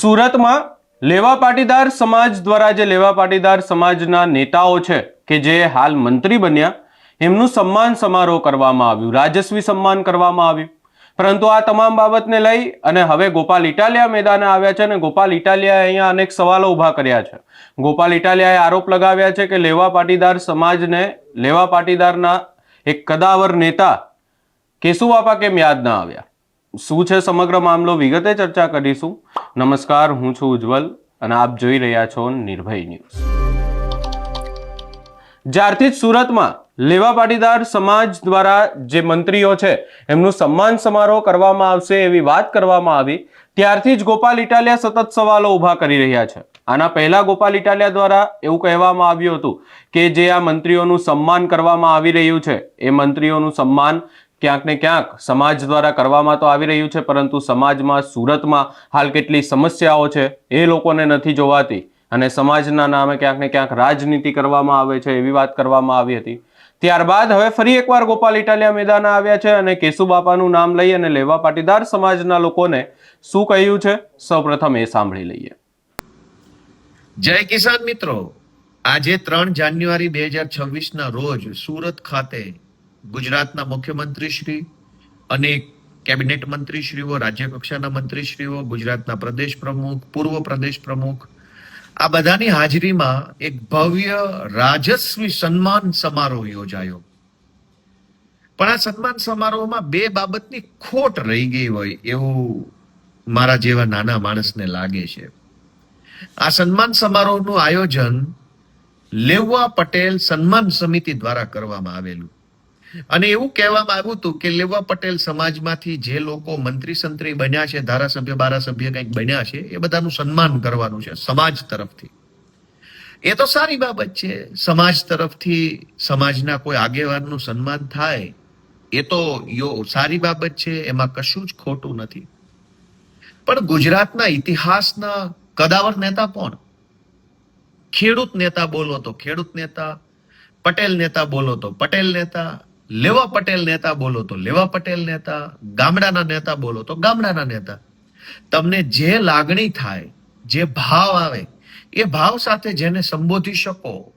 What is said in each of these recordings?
સુરતમાં લેવા પાટીદાર સમાજ દ્વારા જે લેવા પાટીદાર સમાજના નેતાઓ છે કે જે હાલ મંત્રી બન્યા, એમનું સન્માન સમારોહ કરવામાં આવ્યું, રાજસ્વી સન્માન કરવામાં આવ્યું. પરંતુ આ તમામ બાબતને લઈ અને હવે ગોપાલ ઇટાલિયા મેદાને આવ્યા છે અને ગોપાલ ઇટાલિયાએ અહીંયા અનેક સવાલો ઊભા કર્યા છે. ગોપાલ ઇટાલિયાએ આરોપ લગાવ્યા છે કે લેવા પાટીદાર સમાજને, લેવા પાટીદારના એક કદાવર નેતા કેશુબાપા કેમ યાદ ના આવ્યા? શું છે સમગ્ર મામલો? વિગતે ચર્ચા કરીશું. નમસ્કાર, હું છું ઉજ્જવલ અને આપ જોઈ રહ્યા છો નિર્ભય ન્યૂઝ. જ્યારથી સુરતમાં લેવા પાટીદાર સમાજ દ્વારા જે મંત્રીઓ છે, એમનું સન્માન સમારોહ કરવામાં આવશે એવી વાત કરવામાં આવી, ત્યારથી જ ગોપાલ ઇટાલિયા સતત સવાલો ઊભા કરી રહ્યા છે. આના પહેલા ગોપાલ ઇટાલિયા દ્વારા એવું કહેવામાં આવ્યું હતું કે જે આ મંત્રીઓનું સન્માન કરવામાં આવી રહ્યું છે, એ મંત્રીઓનું સન્માન ક્યાંક ને ક્યાંક સમાજ દ્વારા કરવામાં તો આવી રહ્યું છે, પરંતુ સમાજમાં, સુરતમાં હાલ કેટલી સમસ્યાઓ છે એ લોકોને નથી જોવાતી. અને સમાજના નામે ક્યાંક ને ક્યાંક રાજનીતિ કરવામાં આવે છે એવી વાત કરવામાં આવી હતી. ત્યારબાદ હવે ફરી એકવાર ગોપાલ ઇટાલિયા મેદાન આવ્યા છે અને કેશુબાપાનું નામ લઈ અને લેવા પાટીદાર સમાજના લોકોને શું કહ્યું છે, સૌપ્રથમ એ સાંભળી લઈએ. જય કિસાન મિત્રો. આજે ત્રણ જાન્યુઆરી બે હજાર છવ્વીસના રોજ સુરત ખાતે ગુજરાતના મુખ્યમંત્રી શ્રી અનેક કેબિનેટ મંત્રીશ્રીઓ રાજ્ય કક્ષાના મંત્રીશ્રીઓ, ગુજરાતના પ્રદેશ પ્રમુખ, પૂર્વ પ્રદેશ પ્રમુખ, આ બધાની હાજરીમાં એક ભવ્ય રાજસ્વી સન્માન સમારોહ યોજાયો. પણ આ સન્માન સમારોહમાં બે બાબતની ખોટ રહી ગઈ હોય એવું મારા જેવા નાના માણસને લાગે છે. આ સન્માન સમારોહનું આયોજન લેવા પટેલ સન્માન સમિતિ દ્વારા કરવામાં આવેલું. અને એવું કહેવામાં આવ્યું હતું કે લેવા પટેલ સમાજમાંથી જે લોકો મંત્રી સંત્રી બન્યા છે, ધારાસભ્ય, બારાસભ્ય કંઈક બન્યા છે, એ બધાનું સન્માન કરવાનું છે સમાજ તરફથી. એ તો સારી બાબત છે. સમાજ તરફથી સમાજના કોઈ આગેવાનનું સન્માન થાય, એ તો યો સારી બાબત છે, એમાં કશું જ ખોટું નથી. પણ ગુજરાતના ઇતિહાસના કદાવર નેતા કોણ? ખેડૂત નેતા બોલો તો ખેડૂત નેતા, પટેલ નેતા બોલો તો પટેલ નેતા લેવા પટેલ નેતા બોલો તો લેવા પટેલ નેતા, ગામડાના નેતા બોલો તો ગામડાના નેતા. તમને જે લાગણી થાય, જે ભાવ આવે, એ ભાવ સાથે જેને સંબોધી શકો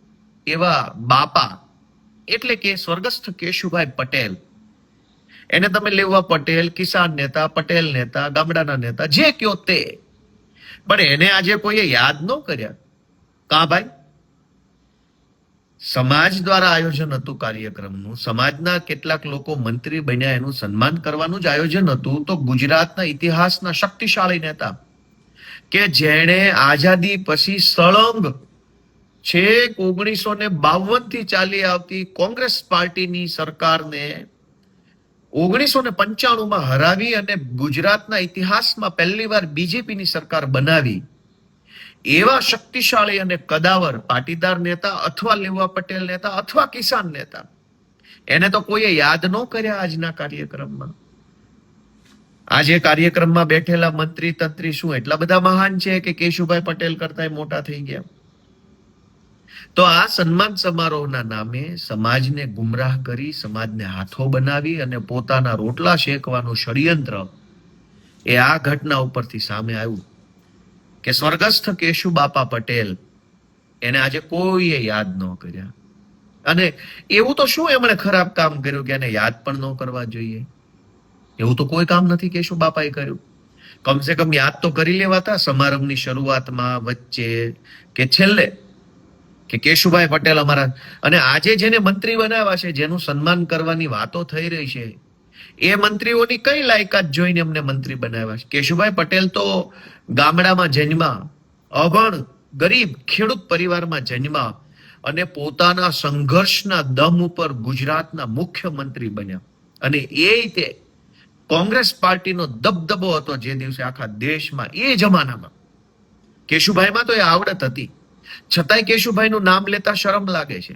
એવા બાપા, એટલે કે સ્વર્ગસ્થ કેશુભાઈ પટેલ. એને તમે લેવા પટેલ, કિસાન નેતા, પટેલ નેતા, ગામડાના નેતા, જે કયો તે. પણ એને આજે કોઈએ યાદ ન કર્યા. કા ભાઈ? સમાજ દ્વારા આયોજન હતું કાર્યક્રમનું. સમાજના કેટલાક લોકો મંત્રી બન્યા એનું સન્માન કરવાનું જ આયોજન હતું. તો ગુજરાતના ઇતિહાસના શક્તિશાળી નેતા કે જેણે આઝાદી પછી સળંગ છેક ઓગણીસો ને બાવનથી ચાલી આવતી કોંગ્રેસ પાર્ટીની સરકારને ઓગણીસો ને પંચાણું માં હરાવી અને ગુજરાતના ઇતિહાસમાં પહેલી વાર બીજેપીની સરકાર બનાવી. એવા શક્તિશાળી અને કદાવર પાટીદાર નેતા અથવા લેવા પટેલ નેતા અથવા કિસાન નેતા. એને તો કોઈએ યાદ ન કર્યા આજના કાર્યક્રમમાં. આજે કાર્યક્રમમાં બેઠેલા મંત્રી, તંત્રી શું, એટલા બધા મહાન છે કે કેશુભાઈ પટેલ કરતા મોટા થઈ ગયા. તો આ સન્માન સમારોહના નામે સમાજને ગુમરાહ કરી, સમાજને હાથો બનાવી અને પોતાના રોટલા શેકવાનું ષડયંત્ર એ આ ઘટના ઉપરથી સામે આવ્યું. કે સ્વર્ગસ્થ કેશુ બાપા પટેલ એને આજે કોઈએ યાદ ન કર્યા. અને એવું તો શું એમણે ખરાબ કામ કર્યું કે એને યાદ પણ ન કરવા જોઈએ? એવું તો કોઈ કામ નથી કેશુ બાપાએ કર્યું. કમસે કમ યાદ તો કરી લેવાતા સમારંભની શરૂઆતમાં વચ્ચે કે છેલ્લે કે કેશુભાઈ પટેલ અમારા અને આજે જેને મંત્રી બનાવ્યા છે, જેનું સન્માન કરવાની વાતો થઈ રહી છે, એ મંત્રીઓની કઈ લાયકાત જોઈને એમને મંત્રી બનાવ્યા છે? કેશુભાઈ પટેલ તો ગામડામાં જન્મા અભણ ગરીબ ખેડૂત પરિવારમાં જન્મા અને પોતાના સંઘર્ષના દમ ઉપર ગુજરાતના મુખ્યમંત્રી બન્યા. અને એ તે કોંગ્રેસ પાર્ટીનો દબદબો હતો જે દિવસે આખા દેશમાં, એ જમાનામાં. કેશુભાઈમાં તો એ આવડત હતી. છતાંય કેશુભાઈનું નામ લેતા શરમ લાગે છે.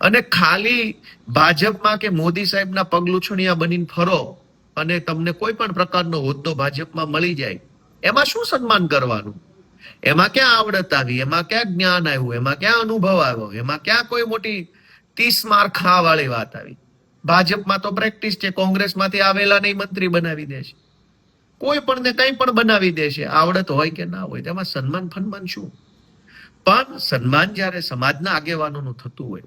અને ખાલી ભાજપમાં કે મોદી સાહેબના પગલુછણિયા બનીને ફરો અને તમને કોઈ પણ પ્રકારનો હોદ્દો ભાજપમાં મળી જાય એમાં શું સન્માન કરવાનું? એમાં ક્યાં આવડત આવી? એમાં ક્યાં જ્ઞાન આવ્યું? એમાં ક્યાં અનુભવ આવ્યો? એમાં ક્યાં કોઈ મોટી ત્રીસ માર વાળી વાત આવી? ભાજપમાં તો પ્રેક્ટિસ છે, કોંગ્રેસમાંથી આવેલા નહીં, મંત્રી બનાવી દે છે. કોઈ પણ ને કંઈ પણ બનાવી દે છે. આવડત હોય કે ના હોય, તેમાં સન્માન ફન્માન શું? પણ સન્માન જ્યારે સમાજના આગેવાનોનું થતું હોય,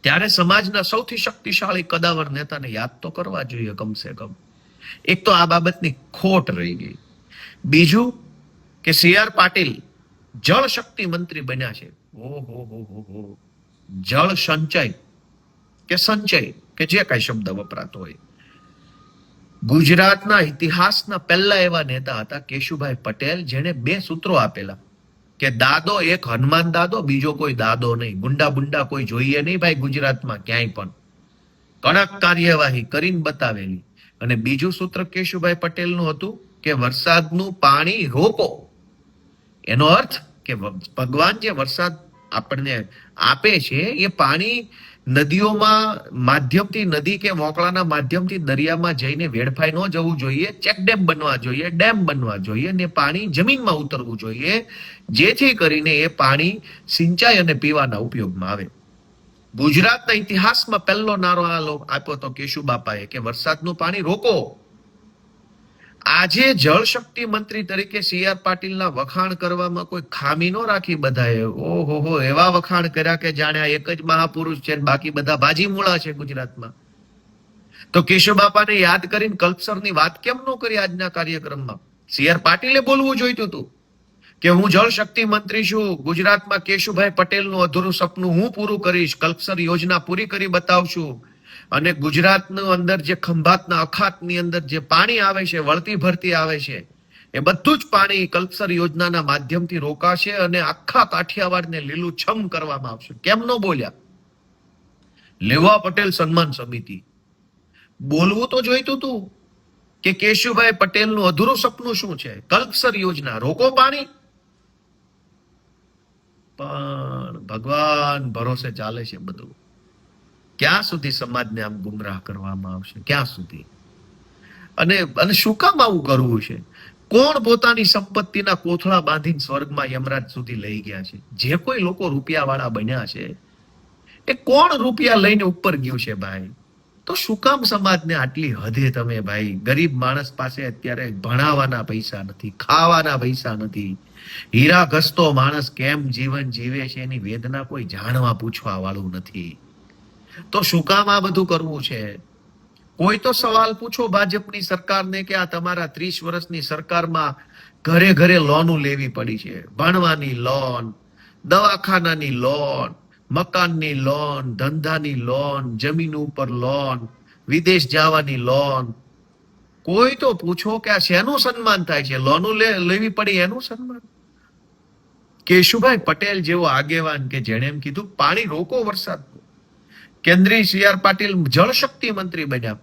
ત્યારે સમાજના સૌથી શક્તિશાળી કદાવર નેતાને યાદ તો કરવા જોઈએ કમસે કમ. એક તો આ બાબતની ખોટ રહી ગઈ. બીજું કે સી આર પાટીલ જળ શક્તિ મંત્રી બન્યા છે. ઓહો, હો હો હો. જળ સંચય કે સંચય કે જે કાંઈ શબ્દ વપરાતો હોય. ગુજરાતના ઇતિહાસના પહેલા એવા નેતા હતા કેશુભાઈ પટેલ, જેણે બે સૂત્રો આપેલા કે દાદો એક હનુમાન દાદો, બીજો કોઈ દાદો નહીં. ગુંડા બુંડા કોઈ જોઈએ નહીં ભાઈ ગુજરાતમાં ક્યાંય પણ. કડક કાર્યવાહી કરીને બતાવેલી. અને બીજું સૂત્ર કેશુભાઈ પટેલનું હતું કે વરસાદનું પાણી રોકો. એનો અર્થ કે ભગવાન જે વરસાદ આપણને આપે છે, એ પાણી નદીઓમાં માધ્યમથી નદી કે મોકળાના માધ્યમથી દરિયામાં જઈને વેડફાઈ ન જવું જોઈએ, ચેક ડેમ બનવા જોઈએ, ડેમ બનવા જોઈએ ને પાણી જમીનમાં ઉતરવું જોઈએ, જેથી કરીને એ પાણી સિંચાઈ અને પીવાના ઉપયોગમાં આવે. ગુજરાતના ઇતિહાસમાં પહેલો નારો આપ્યો તો કેશુ બાપાએ કે વરસાદનું પાણી રોકો. આજે જળશક્તિ મંત્રી તરીકે સી આર પાટીલના વખાણ કરવામાં કોઈ ખામી નો રાખી બધાએ. ઓહો એવા વખાણ કર્યા કે જાણે એક જ મહાપુરુષ છે બાકી બધા ભાજીમૂળા છે ગુજરાતમાં. તો કેશવ બાપાને યાદ કરીને કલ્પસરની વાત કેમ ન કરી આજના કાર્યક્રમમાં? સી આર પાટીલે બોલવું જોઈતું હતું કે હું જળ શક્તિ મંત્રી છું, ગુજરાતમાં કેશુભાઈ પટેલનું અધૂરું સપનું હું પૂરું કરીશ, કલ્પસર યોજના પૂરી કરી બતાવશું. અને ગુજરાતનું અંદર જે ખંભાતના અખાતની અંદર જે પાણી આવે છે, વળતી ભરતી આવે છે, એ બધું જ પાણી કલ્પસર યોજનાના માધ્યમથી રોકાશે અને આખા કાઠિયાવાડને લીલુંછમ કરવામાં આવશે. કેમ ન બોલ્યા? લેવા પટેલ સન્માન સમિતિ. બોલવું તો જોઈતું હતું કે કેશુભાઈ પટેલનું અધૂરું સપનું શું છે? કલ્પસર યોજના. રોકો પાણી? પણ ભગવાન ભરોસે ચાલે છે બધું. ક્યાં સુધી સમાજને આમ ગુમરાહ કરવામાં આવશે? ક્યાં સુધી? અને અને શું કામ આવું કરવું છે? કોણ પોતાની સંપત્તિના કોથળા બાંધીને સ્વર્ગમાં યમરાજ સુધી લઈ ગયા છે? જે કોઈ લોકો રૂપિયાવાળા બન્યા છે, એ કોણ રૂપિયા લઈને ઉપર ગયું છે ભાઈ? તો શું કામ સમાજને આટલી હદે તમે ભાઈ? ગરીબ માણસ પાસે અત્યારે ભણાવવાના પૈસા નથી, ખાવાના પૈસા નથી. હીરા ઘસતો માણસ કેમ જીવન જીવે છે એની વેદના કોઈ જાણવા પૂછવા વાળું નથી. તો શું કામ આ બધું કરવું છે? કોઈ તો સવાલ પૂછો ભાજપની સરકારને કે આ તમારા ત્રીસ વર્ષની સરકારમાં ઘરે ઘરે લોનો લેવી પડી છે. ભણવાની લોન દવાખાનાની લોન મકાનની લોન ધંધાની લોન જમીન ઉપર લોન વિદેશ જવાની લોન કોઈ તો પૂછો કે આ શેનું સન્માન થાય છે? લોનો લેવી પડી એનું સન્માન? કેશુભાઈ પટેલ જેવો આગેવાન કે જેણે એમ કીધું, પાણી રોકો વરસાદનું કેન્દ્રીય સી આર પાટીલ જળશક્તિ મંત્રી બન્યા.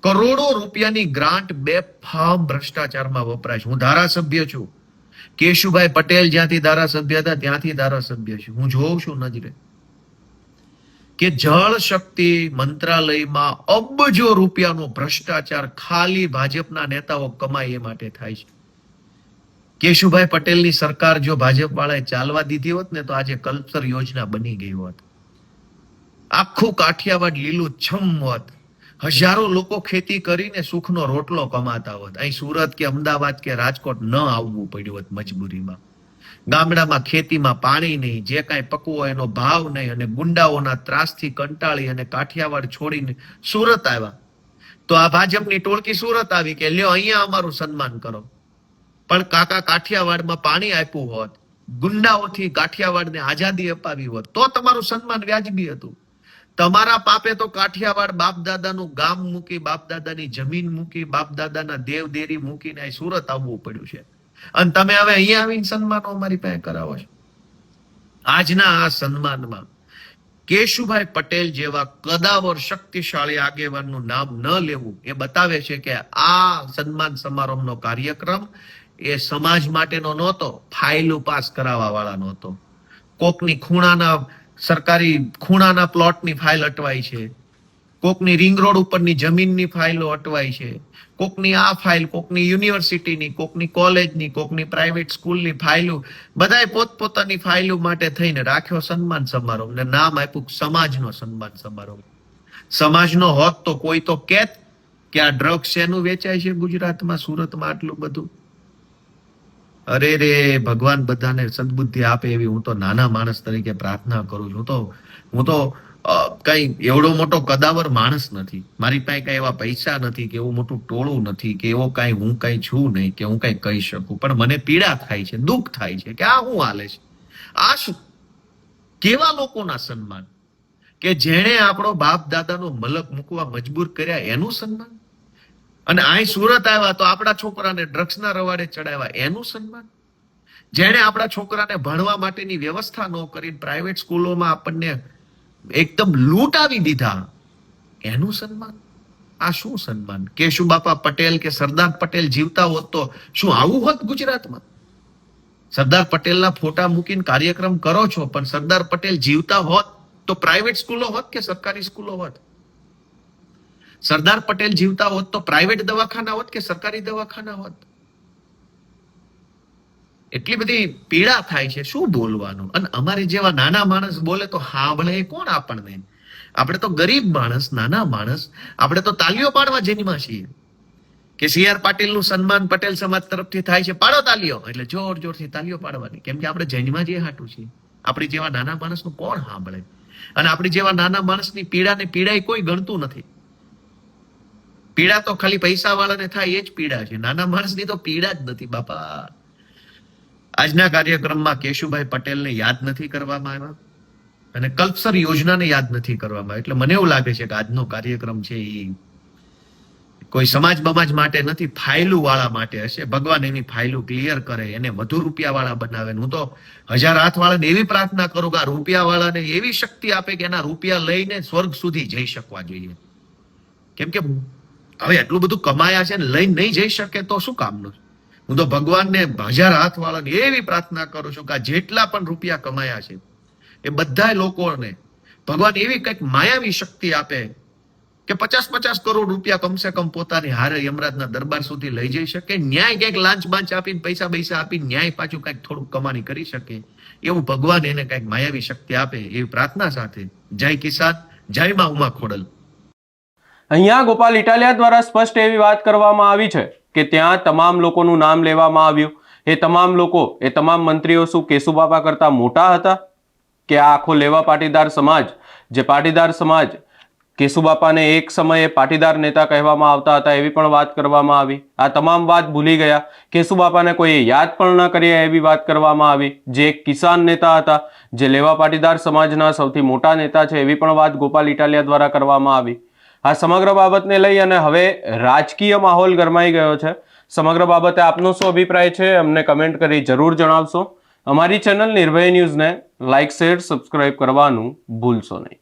કરોડો રૂપિયાની ગ્રાન્ટ બે ફાર્મ ભ્રષ્ટાચારમાં વપરાય છે. હું ધારાસભ્ય છું. કેશુભાઈ પટેલ જ્યાંથી ધારાસભ્ય હતા, ત્યાંથી ધારાસભ્ય છું. હું જોઉં છું નજરે કે જળ શક્તિ મંત્રાલયમાં અબજો રૂપિયાનો ભ્રષ્ટાચાર ખાલી ભાજપના નેતાઓ કમાય એ માટે થાય છે. કેશુભાઈ પટેલની સરકાર જો ભાજપ વાળાએ ચાલવા દીધી હોત ને તો આજે કલ્પસર યોજના બની ગઈ હોત. આખું કાઠિયાવાડ લીલું છમ હજારો લોકો ખેતી કરીને સુખનો રોટલો કમાતા હોત. અહીં સુરત કે અમદાવાદ કે રાજકોટ ન આવવું પડ્યું હોત મજબૂરીમાં. ગામડામાં ખેતીમાં પાણી નહીં, જે કાંઈ પકવો એનો ભાવ નહીં અને ગુંડાઓના ત્રાસથી કંટાળી અને કાઠિયાવાડ છોડીને સુરત આવ્યા. તો આ ભાજપની ટોળકી સુરત આવી કે લ્યો અહીંયા અમારું સન્માન કરો. પણ કાકા કાઠિયાવાડમાં પાણી આપ્યું હોત, ગુંડાઓથી કાઠિયાવાડને આઝાદી અપાવી હોત, તો તમારું સન્માન વ્યાજબી હતું. તમારા પાપે તો કાઠિયાવાડ બાપ દાદાનું ગામ મૂકી બાપ દાદાની જમીન મૂકી બાપ દાદાના દેવ દેરી મૂકીને સુરત આવવું પડ્યું છે. અને તમે હવે અહીંયા આવીને સન્માનો અમારી પાસે કરાવો છો. આજના આ સન્માનમાં કેશુભાઈ પટેલ જેવા કદાવર શક્તિશાળી આગેવાનનું નામ ન લેવું એ બતાવે છે કે આ સન્માન સમારંભનો કાર્યક્રમ એ સમાજ માટેનો નહોતો, ફાઇલ પાસ કરાવવા વાળા નહોતો. કોકની ખૂણાના સરકારી ખૂણાના પ્લોટની ફાઇલ અટવાય છે. કોકની રિંગ રોડ ઉપરની જમીનની ફાઇલો અટવાઈ છે. કોકની આ ફાઇલ, કોકની યુનિવર્સિટીની, કોકની કોલેજની, કોકની પ્રાઇવેટ સ્કૂલની ફાઇલો, બધાએ પોતપોતાની ફાઇલો માટે થઈને રાખ્યો સન્માન સમારોહ. ને નામ આપ્યું સમાજનો સન્માન સમારોહ. સમાજનો હોત તો કોઈ તો કેત કે આ ડ્રગ્સ શેનું વેચાય છે ગુજરાતમાં, સુરતમાં આટલું બધું? અરે રે, ભગવાન બધાને સદબુદ્ધિ આપે એવી હું તો નાના માણસ તરીકે પ્રાર્થના કરું છું. તો હું તો કઈ એવડો મોટો કદાવર માણસ નથી. મારી પાસે કઈ એવા પૈસા નથી કે એવું મોટું ટોળું નથી કે એવો કઈ હું કઈ છું નહીં કે હું કઈ કહી શકું. પણ મને પીડા થાય છે, દુઃખ થાય છે કે આ શું હાલે છે? આ શું? કેવા લોકોના સન્માન? કે જેણે આપણો બાપ દાદાનો મલક મૂકવા મજબૂર કર્યા એનું સન્માન? અને અહીં સુરત આવ્યા તો આપણા છોકરાને ડ્રગ્સના રવાડે ચડાવ્યા. એનું સન્માન? જેણે આપણા છોકરાને ભણવા માટેની વ્યવસ્થા ન કરી પ્રાઇવેટ સ્કૂલોમાં આપણને એકદમ લૂંટાવી દીધા. એનું સન્માન? આ શું સન્માન? કેશુબાપા પટેલ કે સરદાર પટેલ જીવતા હોત તો શું આવું હોત ગુજરાતમાં? સરદાર પટેલના ફોટા મૂકીને કાર્યક્રમ કરો છો, પણ સરદાર પટેલ જીવતા હોત તો પ્રાઇવેટ સ્કૂલો હોત કે સરકારી સ્કૂલો હોત? સરદાર પટેલ જીવતા હોત તો પ્રાઇવેટ દવાખાના હોત કે સરકારી દવાખાના હોત? એટલી બધી પીડા થાય છે. શું બોલવાનું? અને અમારે જેવા નાના માણસ બોલે તો હાંભળે કોણ આપણને? આપણે તો ગરીબ માણસ, નાના માણસ. આપણે તો તાલીઓ પાડવા જેનીમાં છીએ. કે સી આર પાટીલનું સન્માન પટેલ સમાજ તરફથી થાય છે. પાડો તાલીઓ. એટલે જોર જોરથી તાલીઓ પાડવાની. કેમ કે આપણે જૈનમાં જે હાટું છીએ. આપણી જેવા નાના માણસનું કોણ સાંભળે અને આપણી જેવા નાના માણસની પીડાને પીડાય કોઈ ગણતું નથી. પીડા તો ખાલી પૈસા વાળાને થાય, એ જ પીડા છે. નાના માણસની તો પીડા જ નથી, બાપા. આજના કાર્યક્રમમાં કેશુભાઈ પટેલને યાદ નથી કરવામાં આવ્યા અને કલ્પસર યોજનાને યાદ નથી કરવામાં આવ્યા. એટલે મને એવું લાગે છે કે આજનો કાર્યક્રમ છે એ કોઈ સમાજ બમાજ માટે નથી ફાઇલું વાળા માટે હશે. ભગવાન એની ફાઇલું ક્લિયર કરે, એને વધુ રૂપિયા વાળા બનાવે. હું તો હજાર હાથ વાળાને એવી પ્રાર્થના કરું કે આ રૂપિયા વાળાને એવી શક્તિ આપે કે એના રૂપિયા લઈને સ્વર્ગ સુધી જઈ શકવા જોઈએ. કેમ કે હવે એટલું બધું કમાયા છે ને લઈને નહીં જઈ શકે તો શું કામનું હું તો ભગવાનને હજાર હાથ વાળાને એવી પ્રાર્થના કરું છું કે આ જેટલા પણ રૂપિયા કમાયા છે, એ બધા લોકોને ભગવાન એવી કંઈક માયાવી શક્તિ આપે કે પચાસ પચાસ કરોડ રૂપિયા કમસે કમ પોતાની હારે યમરાજના દરબાર સુધી લઈ જઈ શકે, ન્યાય ક્યાંક લાંચ બાંચ આપીને પૈસા પૈસા આપીને ન્યાય પાછું કંઈક થોડુંક કમાણી કરી શકે, એવું ભગવાન એને કંઈક માયાવી શક્તિ આપે એવી પ્રાર્થના સાથે. જય કિસાન, જય મા ઉમા ખોડલ. અહીંયા ગોપાલ ઇટાલિયા દ્વારા સ્પષ્ટ એવી વાત કરવામાં આવી છે કે ત્યાં તમામ લોકોનું નામ લેવામાં આવ્યું. એ તમામ લોકો, એ તમામ મંત્રીઓ શું કેશુબાપા કરતા મોટા હતા? કે આ આખો લેવા પાટીદાર સમાજ, જે પાટીદાર સમાજ કેશુબાપાને એક સમયે પાટીદાર નેતા કહેવામાં આવતા હતા એવી પણ વાત કરવામાં આવી. આ તમામ વાત ભૂલી ગયા. કેશુબાપાને કોઈએ યાદ પણ ન કર્યા એવી વાત કરવામાં આવી. જે એક કિસાન નેતા હતા, જે લેવા પાટીદાર સમાજના સૌથી મોટા નેતા છે એવી પણ વાત ગોપાલ ઇટાલિયા દ્વારા કરવામાં આવી. આ સમગ્ર બાબતને લઈ અને હવે રાજકીય માહોલ ગરમાઈ ગયો છે. સમગ્ર બાબતે આપનો શું અભિપ્રાય છે અમને કમેન્ટ કરી જરૂર જણાવશો. અમારી ચેનલ નિર્ભય ન્યૂઝને લાઇક શેર, સબસ્ક્રાઇબ કરવાનું ભૂલશો નહીં.